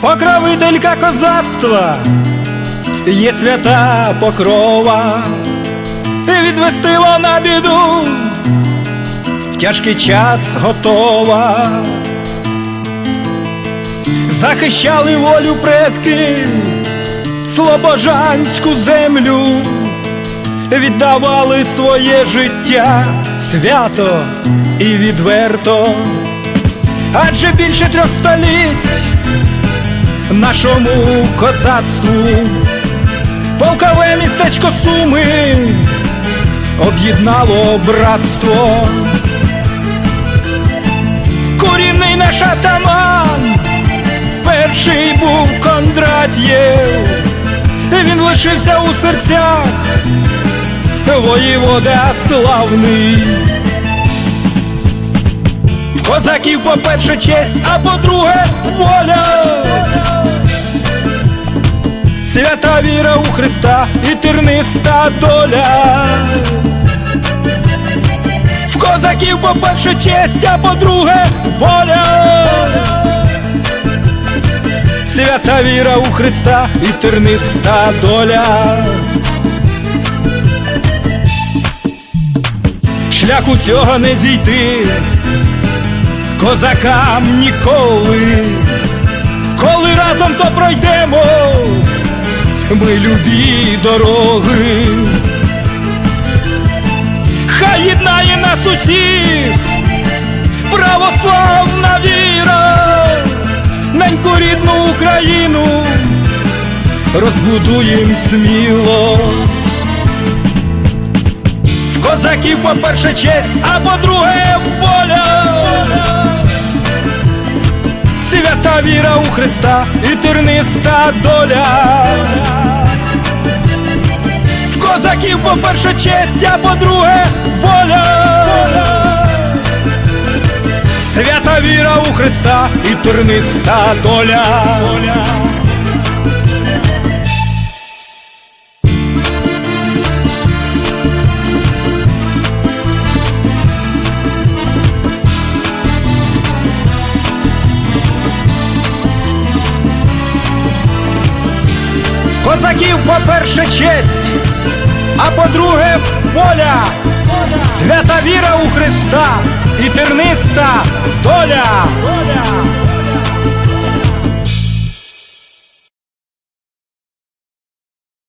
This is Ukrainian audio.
покровителька козацтва, є свята покрова, відвести вона біду, в тяжкий час готова. Захищали волю предки, слобожанську землю, віддавали своє життя свято і відверто, адже більше трьох століть нашому козацтву, полкове містечко Суми об'єднало братство. Корінний наш атаман, перший був Кондратєв, він лишився у серцях, воєвода славний. Козаків, по-перше, честь, а по-друге, воля. Віра у Христа і терниста доля. В козаків, по-перше, честь, а по-друге, воля. Свята віра у Христа і терниста доля. Шляху цього не зійти, козакам ніколи, коли разом то пройдемо, ми любі дороги. Хай єднає нас усіх, православна віра, неньку рідну Україну розбудуєм сміло. В козаків, по-перше, честь, а по-друге, воля. Свята віра у Христа і терниста доля. Козаків, по-перше, честь, а по-друге, воля. Свята віра у Христа і терниста доля. Козаків, по-перше, честь, а по-друге, поля, свята віра у Христа і терниста доля.